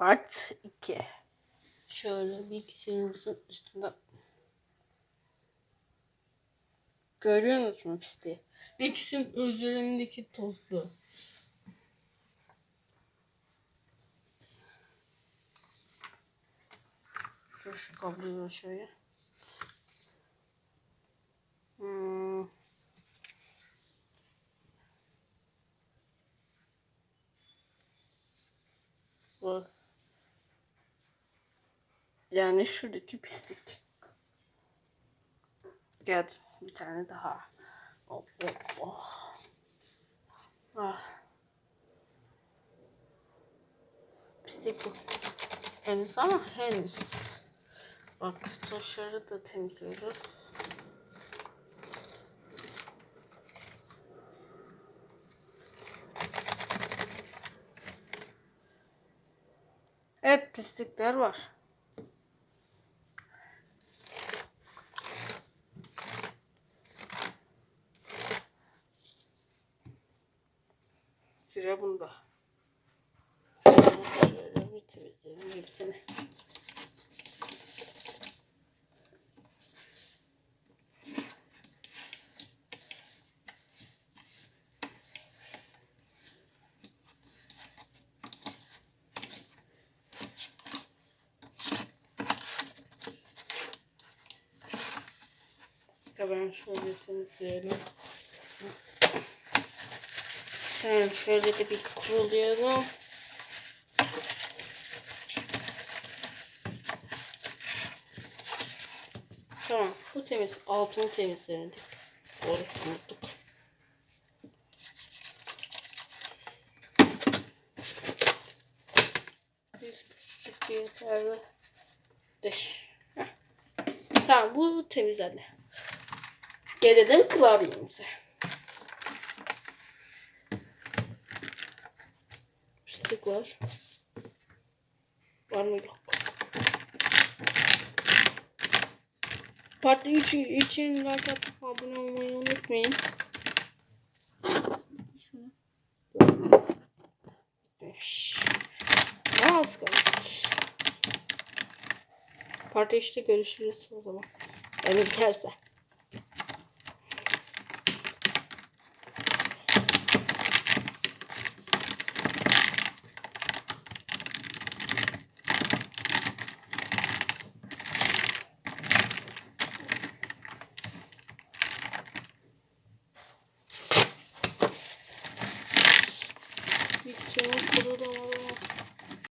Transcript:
Part 2. Şöyle bilgisayarımızın üstünde. Görüyor musun pisliği? Bilgisayarın üzerindeki tozlu. Dur şu kabloyu şöyle. Hmm. Bu. Yani şuradaki pislik. Geldi bir tane daha. Hop hop oh. Ah. Pislik bu. Henüz ama henüz. Bak taşları da temizliyoruz. Evet pislikler var. Sıra bunda. Şöyle bir temizleyelim hepsini. Ya ben şöyle temizleyelim. Tamam şöyle de bir kurulayalım. Tamam bu temiz. Altını temizledik. Orayı unuttuk. Bir yeterli. Dış. Heh. Tamam bu temizlendi. Gelelim klavyemize. Pislik var. Var mı yok. Part 3 için like atıp abone olmayı unutmayın. Az kalmış. Part 3'te görüşürüz o zaman. Yani biterse. 一応これだ